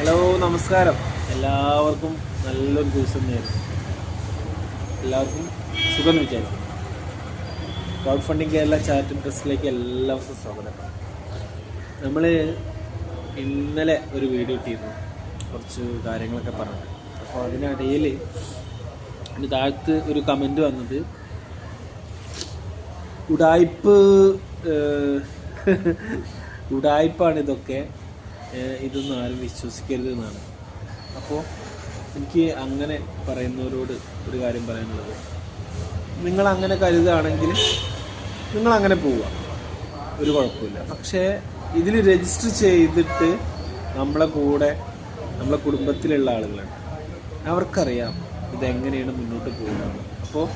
Hello നമസ്കാരം. എല്ലാവർക്കും നല്ലൊരു ദിവസം നേരുന്നു. എല്ലാവർക്കും സുഖം വിചാരിക്കും ക്രൗഡ് ഫണ്ടിങ് കേരള ചാറ്റ് ട്രസ്റ്റിലേക്ക് എല്ലാവർക്കും സ്വാഗതം. നമ്മൾ ഇന്നലെ ഒരു വീഡിയോ ഇട്ടിരുന്നു. കുറച്ച് കാര്യങ്ങളൊക്കെ പറഞ്ഞു അപ്പോൾ അതിനിടയിൽ അതിന് താഴത്ത് ഒരു കമന്റ് വന്നത് ഉടായ്പ് ഉടായ്പാണ് ഇതൊക്കെ. ഇതൊന്നും ആരും വിശ്വസിക്കരുത് എന്നാണ് അപ്പോൾ എനിക്ക് അങ്ങനെ പറയുന്നവരോട് ഒരു കാര്യം പറയാനുള്ളത്. നിങ്ങൾ അങ്ങനെ കരുതുകയാണെങ്കിൽ നിങ്ങൾ അങ്ങനെ പോവുക. ഒരു കുഴപ്പമില്ല. പക്ഷേ ഇതിൽ രജിസ്റ്റർ ചെയ്തിട്ട് നമ്മളെ കൂടെ നമ്മളെ കുടുംബത്തിലുള്ള ആളുകളുണ്ട് അവർക്കറിയാം ഇതെങ്ങനെയാണ് മുന്നോട്ട് പോകുന്നത്. അപ്പോൾ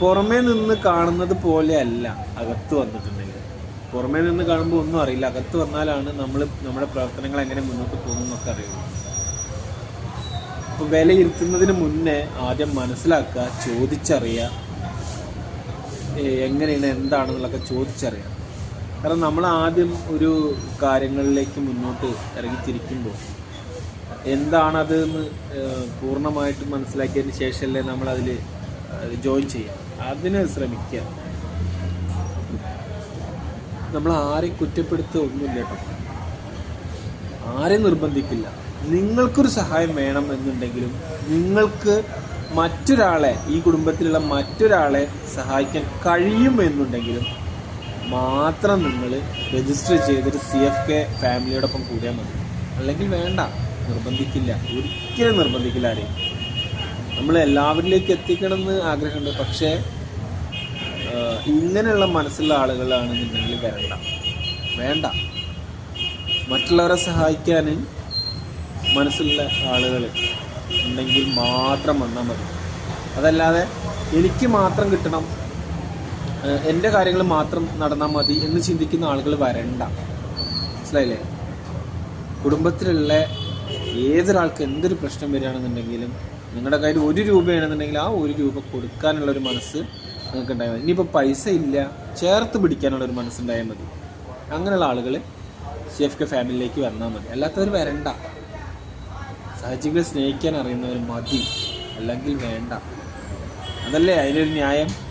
പുറമേ നിന്ന് കാണുന്നത് പോലെയല്ല അകത്ത് വന്നിട്ടുണ്ടെങ്കിൽ. പുറമേ നിന്ന് കാണുമ്പോൾ ഒന്നും അറിയില്ല. അകത്ത് വന്നാലാണ് നമ്മൾ നമ്മുടെ പ്രവർത്തനങ്ങൾ എങ്ങനെ മുന്നോട്ട് പോകുന്നൊക്കെ അറിയുള്ളൂ. അപ്പോൾ വിലയിരുത്തുന്നതിന് മുന്നേ ആദ്യം മനസ്സിലാക്കുക ചോദിച്ചറിയുക എങ്ങനെയാണ് എന്താണെന്നുള്ളതൊക്കെ ചോദിച്ചറിയാം കാരണം നമ്മൾ ആദ്യം ഒരു കാര്യങ്ങളിലേക്ക് മുന്നോട്ട് ഇറങ്ങിത്തിരിക്കുമ്പോൾ എന്താണത് എന്ന് പൂർണമായിട്ടും മനസ്സിലാക്കിയതിന് ശേഷമല്ലേ നമ്മൾ ജോയിൻ ചെയ്യുക. അതിന് ശ്രമിക്കുക. നമ്മൾ ആരെയും കുറ്റപ്പെടുത്തുക ഒന്നുമില്ല കേട്ടോ. ആരെയും നിർബന്ധിക്കില്ല. നിങ്ങൾക്കൊരു സഹായം വേണം എന്നുണ്ടെങ്കിലും നിങ്ങൾക്ക് മറ്റൊരാളെ ഈ കുടുംബത്തിലുള്ള മറ്റൊരാളെ സഹായിക്കാൻ കഴിയും എന്നുണ്ടെങ്കിലും മാത്രം നിങ്ങൾ രജിസ്റ്റർ ചെയ്തിട്ട് സി എഫ് കെ ഫാമിലിയോടൊപ്പം കൂടിയാൽ മതി. അല്ലെങ്കിൽ വേണ്ട. നിർബന്ധിക്കില്ല. ഒരിക്കലും നിർബന്ധിക്കില്ല ആരെയും. നമ്മൾ എല്ലാവരിലേക്ക് എത്തിക്കണമെന്ന് ആഗ്രഹമുണ്ട്. പക്ഷേ ഇങ്ങനെയുള്ള മനസ്സുള്ള ആളുകളാണെന്നുണ്ടെങ്കിൽ വരണ്ട. വേണ്ട. മറ്റുള്ളവരെ സഹായിക്കാൻ മനസ്സുള്ള ആളുകൾ ഉണ്ടെങ്കിൽ മാത്രം വന്നാൽ മതി. അതല്ലാതെ എനിക്ക് മാത്രം കിട്ടണം എന്റെ കാര്യങ്ങൾ മാത്രം നടന്നാൽ മതി എന്ന് ചിന്തിക്കുന്ന ആളുകൾ വരണ്ട. മനസ്സിലായില്ലേ? കുടുംബത്തിലുള്ള ഏതൊരാൾക്ക് എന്തൊരു പ്രശ്നം വരികയാണെന്നുണ്ടെങ്കിലും നിങ്ങളുടെ കയ്യിൽ ഒരു രൂപയാണെന്നുണ്ടെങ്കിൽ ആ ഒരു രൂപ കൊടുക്കാനുള്ള ഒരു മനസ്സ് നിങ്ങൾക്ക് ഉണ്ടായാൽ മതി. ഇനിയിപ്പോൾ പൈസ ഇല്ല ചേർത്ത് പിടിക്കാനുള്ള ഒരു മനസ്സുണ്ടായാൽ മതി. അങ്ങനെയുള്ള ആളുകൾ സി എഫ് കെ ഫാമിലിയിലേക്ക് വന്നാൽ മതി. അല്ലാത്തവർ വരണ്ട. സഹജീവികളെ സ്നേഹിക്കാൻ അറിയുന്നവർ മതി. അല്ലെങ്കിൽ വേണ്ട. അതല്ലേ അതിനൊരു ന്യായം?